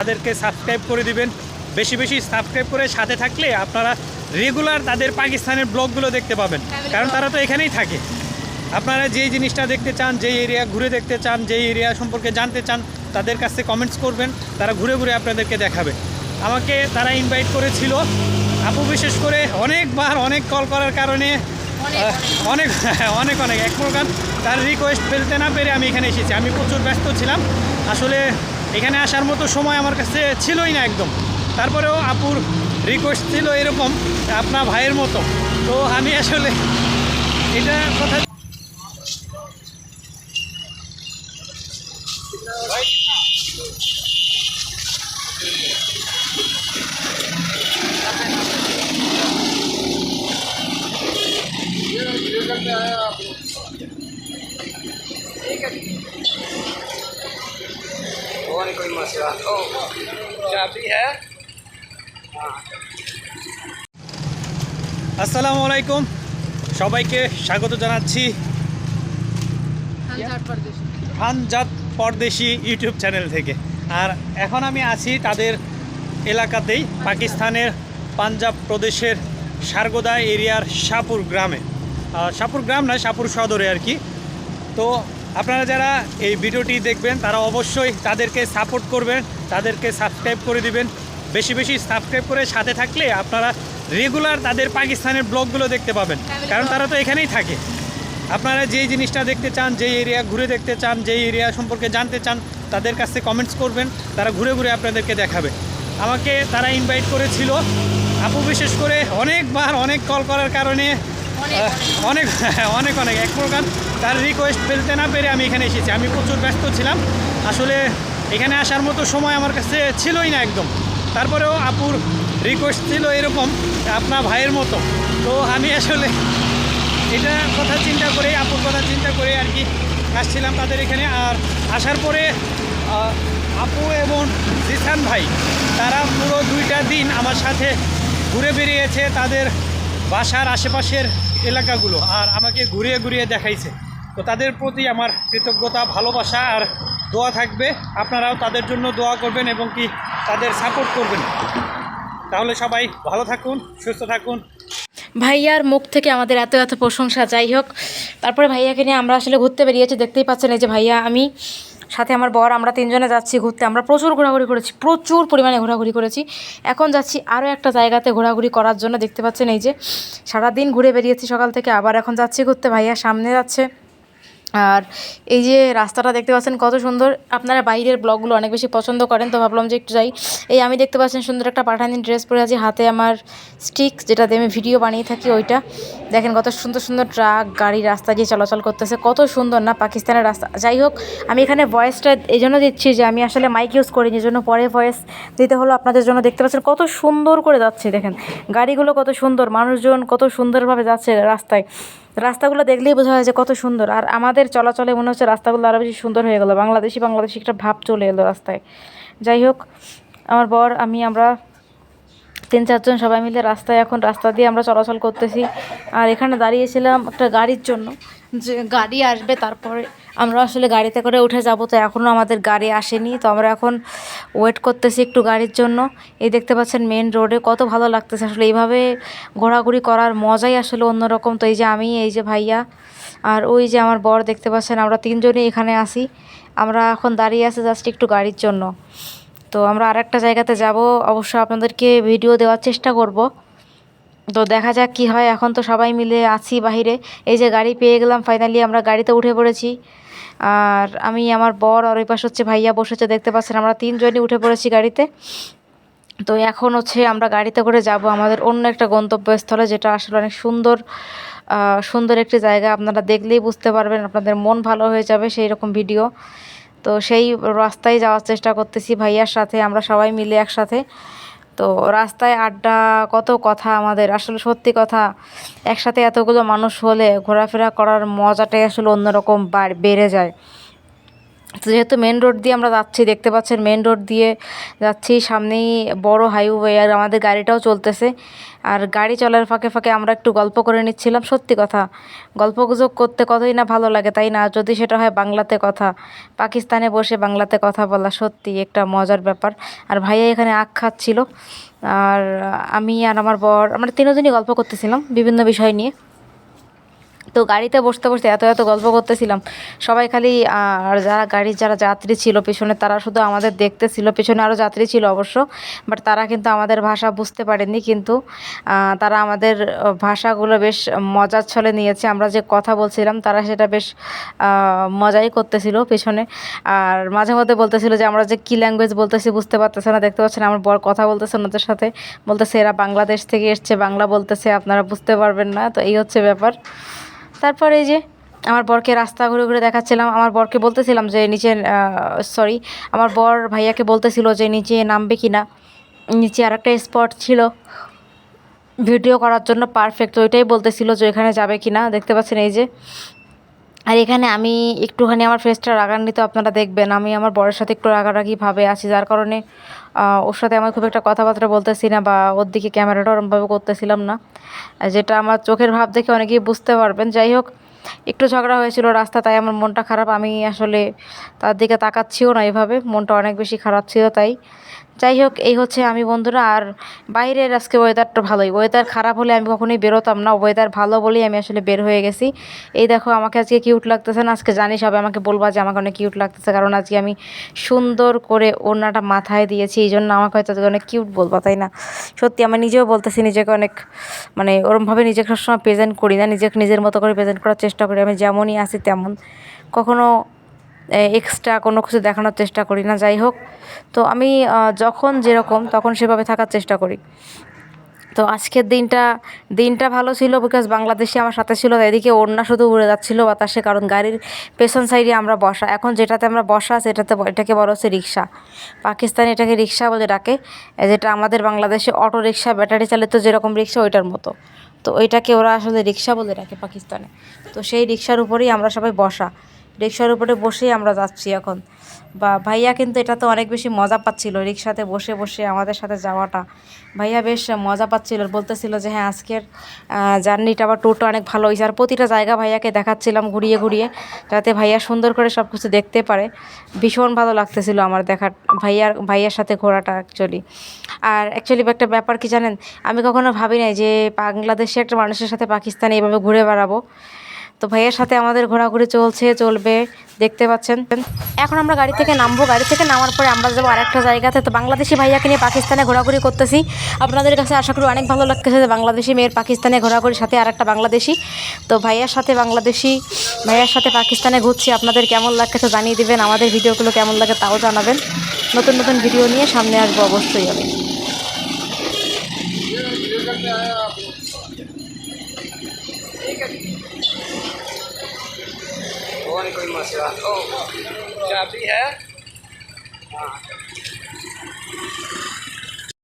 তাদেরকে সাবস্ক্রাইব করে দিবেন। বেশি বেশি সাবস্ক্রাইব করে সাথে থাকলে আপনারা রেগুলার তাদের পাকিস্তানের ব্লগগুলো দেখতে পাবেন। কারণ তারা তো এখানেই থাকে। আপনারা যেই জিনিসটা দেখতে চান যেই এরিয়া ঘুরে দেখতে চান যেই এরিয়া সম্পর্কে জানতে চান তাদের কাছে কমেন্টস করবেন। তারা ঘুরে ঘুরে আপনাদেরকে দেখাবে। আমাকে তারা ইনভাইট করেছিল। আপু বিশেষ করে অনেকবার অনেক কল করার কারণে অনেক অনেক। অনেক এক প্রকার তার রিকোয়েস্ট ফেলতে না পেরে আমি এখানে এসেছি। আমি প্রচুর ব্যস্ত ছিলাম। আসলে এখানে আসার মতো সময় আমার কাছে ছিলই না একদম। তারপরেও আপুর রিকোয়েস্ট ছিল এরকম আপনার ভাইয়ের মতো। তো আমি আসলে এটা কথা वो कोई मसला ओ चाबी है আসসালামু আলাইকুম সবাইকে স্বাগত জানাচ্ছি খানজাত পরদেশি ইউটিউব চ্যানেল থেকে আর এখন আমি আছি তাদের এলাকাতেই পাকিস্তানের পাঞ্জাব প্রদেশের সারগোদা এরিয়ার শাহপুর গ্রামে আহ, শাহপুর গ্রাম নয় শাহপুর সদরে আর কি তো আপনারা যারা এই ভিডিওটি দেখবেন তারা অবশ্যই তাদেরকে সাপোর্ট করবেন তাদেরকে সাবস্ক্রাইব করে দিবেন। বেশি বেশি সাবস্ক্রাইব করে সাথে থাকলে আপনারা রেগুলার তাদের পাকিস্তানের ব্লগগুলো দেখতে পাবেন। কারণ তারা তো এখানেই থাকে। আপনারা যেই জিনিসটা দেখতে চান যেই এরিয়া ঘুরে দেখতে চান যেই এরিয়া সম্পর্কে জানতে চান তাদের কাছে কমেন্টস করবেন। তারা ঘুরে ঘুরে আপনাদেরকে দেখাবে। আমাকে তারা ইনভাইট করেছিল। আপু বিশেষ করে অনেকবার অনেক কল করার কারণে অনেক অনেক অনেক, এক প্রকার তার রিকোয়েস্ট ফেলতে না পেরে আমি এখানে এসেছি। আমি প্রচুর ব্যস্ত ছিলাম। আসলে এখানে আসার মতো সময় আমার কাছে ছিলই না একদম। তারপরেও আপুর রিকোয়েস্ট ছিল এরকম আপনার ভাইয়ের মতো। তো আমি আসলে এটা কথা চিন্তা করে, আপুর কথা চিন্তা করে আর কি আসছিলাম তাদের এখানে। আর আসার পরে আপু এবং জিসান ভাই, তারা পুরো দুইটা দিন আমার সাথে ঘুরে বেরিয়েছে তাদের বাসার আশেপাশের এলাকাগুলো আর আমাকে ঘুরিয়ে ঘুরিয়ে দেখাইছে। তো তাদের প্রতি আমার কৃতজ্ঞতা, ভালোবাসা আর দোয়া থাকবে। আপনারাও তাদের জন্য দোয়া করবেন এবং কি তাদের সাপোর্ট করবেন। তাহলে সবাই ভালো থাকুন, সুস্থ থাকুন। ভাইয়ার মুখ থেকে আমাদের এত এত প্রশংসা, যাই হোক। তারপরে ভাইয়াকে নিয়ে আমরা আসলে ঘুরতে বেরিয়েছি, দেখতেই পাচ্ছেন এই যে ভাইয়া, আমি। সাথে আমার বর, আমরা তিনজনে যাচ্ছি ঘুরতে। আমরা প্রচুর ঘোরাঘুরি করেছি, প্রচুর পরিমাণে ঘোরাঘুরি করেছি। এখন যাচ্ছি আরও একটা জায়গাতে ঘোরাঘুরি করার জন্য। দেখতে পাচ্ছেন এই যে সারাদিন ঘুরে বেরিয়েছি সকাল থেকে, আবার এখন যাচ্ছি ঘুরতে। ভাইয়া সামনে যাচ্ছে। আর এই যে রাস্তাটা দেখতে পাচ্ছেন কত সুন্দর। আপনারা বাইরের ব্লগগুলো অনেক বেশি পছন্দ করেন, তো ভাবলাম যে একটু যাই। এই আমি দেখতে পাচ্ছেন সুন্দর একটা পাঠানি ড্রেস পরে আছি, হাতে আমার স্টিক যেটা দিয়ে আমি ভিডিও বানিয়ে থাকি ওইটা। দেখেন কত সুন্দর সুন্দর ট্রাক, গাড়ি, রাস্তা দিয়ে চলাচল করতেছে, কত সুন্দর না পাকিস্তানের রাস্তা। যাই হোক, আমি এখানে ভয়েসটা এই জন্য দিচ্ছি যে আমি আসলে মাইক ইউজ করিনি, এই জন্য পরে ভয়েস দিতে হলো আপনাদের জন্য। দেখতে পাচ্ছেন কত সুন্দর করে যাচ্ছে, দেখেন। গাড়িগুলো কত সুন্দর, মানুষজন কত সুন্দরভাবে যাচ্ছে রাস্তায়। রাস্তাগুলো দেখলেই বোঝা যায় যে কত সুন্দর। আর আমাদের চলাচলে মনে হচ্ছে রাস্তাগুলো আরও বেশি সুন্দর হয়ে গেলো। বাংলাদেশি বাংলাদেশি একটা ভাব চলে এলো রাস্তায়। যাই হোক, আমার বর, আমি, আমরা তিন চারজন সবাই মিলে রাস্তায় এখন রাস্তা দিয়ে আমরা চলাচল করতেছি। আর এখানে দাঁড়িয়েছিলাম একটা গাড়ির জন্য। যে গাড়ি আসবে তারপরে আমরা আসলে গাড়িতে করে উঠে যাব। তো এখনও আমাদের গাড়ি আসেনি। তো আমরা এখন ওয়েট করতেছি একটু গাড়ির জন্য। এই দেখতে পাচ্ছেন মেন রোডে কত ভালো লাগতেছে। আসলে এইভাবে ঘোরাঘুরি করার মজাই আসলে অন্যরকম। তো এই যে আমি, এই যে ভাইয়া আর ওই যে আমার বর দেখতে পাচ্ছেন। আমরা তিনজনই এখানে আসি আমরা এখন দাঁড়িয়ে আছি জাস্ট একটু গাড়ির জন্য। তো আমরা আরেকটা জায়গাতে যাব। অবশ্য আপনাদেরকে ভিডিও দেওয়ার চেষ্টা করব। তো দেখা যাক কি হয়। এখন তো সবাই মিলে আছি বাহিরে। এই যে গাড়ি পেয়ে গেলাম ফাইনালি আমরা গাড়িতে উঠে পড়েছি। আর আমি, আমার বর আর ওই পাশে হচ্ছে ভাইয়া বসেছে, দেখতে পাচ্ছেন আমরা তিনজনই উঠে পড়েছি গাড়িতে। তো এখন হচ্ছে আমরা গাড়িতে করে যাব। আমাদের অন্য একটা গন্তব্যস্থলে, যেটা আসলে অনেক সুন্দর সুন্দর একটি জায়গা। আপনারা দেখলেই বুঝতে পারবেন, আপনাদের মন ভালো হয়ে যাবে সেই রকম ভিডিও তো সেই রাস্তায় যাওয়ার চেষ্টা করতেছি ভাইয়ার সাথে, আমরা সবাই মিলে একসাথে। তো রাস্তায় আড্ডা, কত কথা আমাদের, আসলে সত্যি কথা, একসাথে এতগুলো মানুষ হলে ঘোরাফেরা করার মজাটাই আসলে অন্যরকম বাড়- যায়। যেহেতু মেন রোড দিয়ে আমরা যাচ্ছি, দেখতে পাচ্ছেন মেন রোড দিয়ে যাচ্ছি, সামনেই বড় হাইওয়ে আর আমাদের গাড়িটাও চলতেছে। আর গাড়ি চলার ফাঁকে ফাঁকে আমরা একটু গল্প করে নিচ্ছিলাম, সত্যি কথা। গল্প গুজব করতে কতই না ভালো লাগে, তাই না? যদি সেটা হয় বাংলাতে কথা, পাকিস্তানে বসে বাংলাতে কথা বলা সত্যি একটা মজার ব্যাপার। আর ভাইয়া এখানে আখ খাচ্ছিল। আর আমি আর আমার বর, আমরা তিনজনই গল্প করতেছিলাম বিভিন্ন বিষয় নিয়ে। তো গাড়িতে বসতে বসতে এত এত গল্প করতেছিলাম। সবাই খালি আর যারা গাড়ির, যারা যাত্রী ছিল পেছনে, তারা শুধু আমাদের দেখতেছিল, পেছনে আরও যাত্রী ছিল অবশ্য বাট তারা কিন্তু আমাদের ভাষা বুঝতে পারেনি কিন্তু তারা আমাদের ভাষাগুলো বেশ মজার ছলে নিয়েছে। আমরা যে কথা বলছিলাম, তারা সেটা বেশ মজাই করতেছিল পেছনে। আর মাঝে মধ্যে বলতেছিল যে, আমরা যে কী ল্যাঙ্গুয়েজ বলতেছি বুঝতে পারতেছে না, দেখতে পাচ্ছেন আমার বর কথা বলতেছে ওনাদের সাথে। বলতেছে, এরা বাংলাদেশ থেকে এসছে, বাংলা বলতেছে, আপনারা বুঝতে পারবেন না। তো এই হচ্ছে ব্যাপার। তারপরে এই যে আমার বরকে রাস্তা ঘুরে ঘুরে দেখাচ্ছিলাম, আমার বরকে বলতেছিলাম যে নিচে সরি আমার বর ভাইয়াকে বলতেছিল যে নিচে নামবে কি না নিচে আর একটা স্পট ছিল। ভিডিও করার জন্য পারফেক্ট ওইটাই বলতেছিল যে এখানে যাবে কি না দেখতে পাচ্ছেন এই যে আর এখানে আমি একটুখানি আমার ফেসটা রাগান্বিত, আপনারা দেখবেন। আমি আমার বরের সাথে একটু রাগারাগিভাবে আছি, যার কারণে ওর সাথে আমার খুব একটা কথাবার্তা বলতেছি না বা ওর দিকে ক্যামেরাটা ওরমভাবে করতেছিলাম না। যেটা আমার চোখের ভাব দেখে অনেকেই বুঝতে পারবেন। যাই হোক, একটু ঝগড়া হয়েছিল রাস্তা, তাই আমার মনটা খারাপ। আমি আসলে তার দিকে তাকাচ্ছিও না এভাবে, মনটা অনেক বেশি খারাপ ছিল তাই। যাই হোক এই হচ্ছে আমি বন্ধুরা, আর বাইরের আজকে ওয়েদারটা ভালোই। ওয়েদার খারাপ হলে আমি কখনোই বেরোতাম না ওয়েদার ভালো বলেই আমি আসলে বের হয়ে গেছি। এই দেখো, আমাকে আজকে কিউট লাগতেছে না, আজকে জানি সবাই আমাকে বলবা যে আমাকে অনেক কিউট লাগতেছে, কারণ আজকে আমি সুন্দর করে ওড়নাটা মাথায় দিয়েছি, এই জন্য আমাকে হয়তো অনেক কিউট বলবা, তাই না? সত্যি, আমি নিজেও বলতেছি, নিজেকে অনেক মানে ওরমভাবে নিজেকে সবসময় প্রেজেন্ট করি না, নিজেকে নিজের মতো করে প্রেজেন্ট করার চেষ্টা করি, আমি যেমনই আসি তেমন। কখনো এক্সট্রা কোনো কিছু দেখানোর চেষ্টা করি না, যাই হোক। তো আমি যখন যেরকম, তখন সেভাবে থাকার চেষ্টা করি। তো আজকের দিনটা দিনটা ভালো ছিল বিকজ বাংলাদেশে আমার সাথে ছিল এদিকে ওড়না শুধু উড়ে যাচ্ছিল বাতাসে, কারণ গাড়ির পেছন সাইডে আমরা বসা। এখন যেটাতে আমরা বসা, সেটাতে এটাকে বলা হচ্ছে রিক্সা। পাকিস্তানে এটাকে রিক্সা বলে ডাকে। যেটা আমাদের বাংলাদেশে অটো রিক্সা ব্যাটারি চালিত যেরকম রিক্সা, ওইটার মতো। তো ওইটাকে ওরা আসলে রিক্সা বলে ডাকে পাকিস্তানে। তো সেই রিক্সার উপরেই আমরা সবাই বসা। রিক্সার উপরে বসেই আমরা যাচ্ছি এখন। বা ভাইয়া কিন্তু এটা তো অনেক বেশি মজা পাচ্ছিল রিক্সাতে বসে বসে আমাদের সাথে যাওয়াটা। ভাইয়া বেশ মজা পাচ্ছিল, বলতেছিল যে হ্যাঁ আজকের জার্নিটা বা ট্যুরটা অনেক ভালো হয়েছে। আর প্রতিটা জায়গা ভাইয়াকে দেখাচ্ছিলাম ঘুরিয়ে ঘুরিয়ে, যাতে ভাইয়া সুন্দর করে সব কিছু দেখতে পারে। ভীষণ ভালো লাগতেছিল আমার দেখার ভাইয়ার ভাইয়ার সাথে ঘোরাটা অ্যাকচুয়ালি আর অ্যাকচুয়ালি একটা ব্যাপার কি জানেন? আমি কখনো ভাবি নাই যে বাংলাদেশে একটা মানুষের সাথে পাকিস্তানে এভাবে ঘুরে বেড়াবো। তো ভাইয়ের সাথে আমাদের ঘোরাঘুরি চলছে, চলবে। দেখতে পাচ্ছেন। এখন আমরা গাড়ি থেকে নামবো। গাড়ি থেকে নামার পরে আমরা যাব আরেকটা জায়গাতে। তো বাংলাদেশি ভাইয়াকে নিয়ে পাকিস্তানে ঘোরাঘুরি করতেছি। আপনাদের কাছে আশা করি অনেক ভালো লাগতেছে যে বাংলাদেশি মেয়ের পাকিস্তানে ঘোরাঘুরির সাথে আরেকটা বাংলাদেশি। তো ভাইয়ার সাথে বাংলাদেশি, ভাইয়ার সাথে পাকিস্তানে ঘুরছি। আপনাদের কেমন লাগতেছে জানিয়ে দিবেন। আমাদের ভিডিওগুলো কেমন লাগে তাও জানাবেন। নতুন নতুন ভিডিও নিয়ে সামনে আসব অবশ্যই আমি। वो नहीं कोई मसला। ओ चाबी है? हाँ।